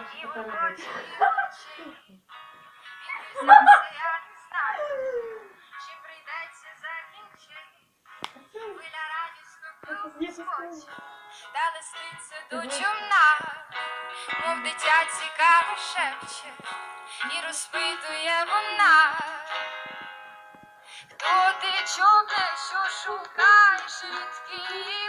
Радісно скоче, та листиться до човна, мов дитя цікаво шепче, і розпитує вона. Хто ти човне, що шукаєш, звідки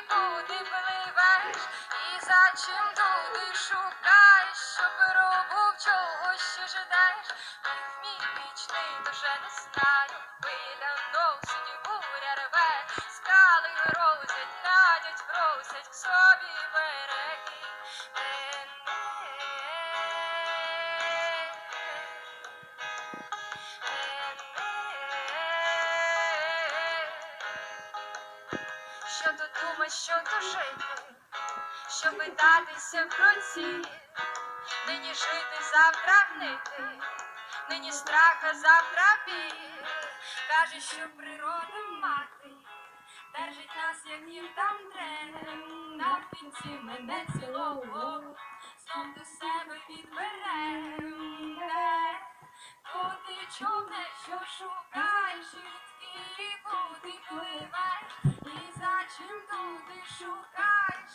за чим туди шукаєш, щоб пробув чогось ще ждеш, Міг мій вічний дуже не знаю, хвиля носить, буря рве, скали грозять, надять, просять к собі береги. Що то думать, що то жити, що питатися в руці, нині жити, завтра гнити, нині страха, завтра біль. Каже, що природа мати, держить нас, як їм там треба, на кінці мене цілого, знов до себе підбере. То човне, що шукаєш, і куди пливеш, і за чим туди шукаєш,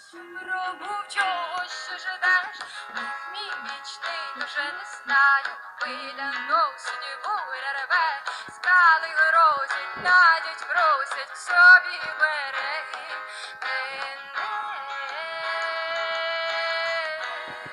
щоб пробув чогось, живеш? Міг мій вічний вже не знаю, хвиля носить, буря реве, скали грозять, надять, просять в собі береги.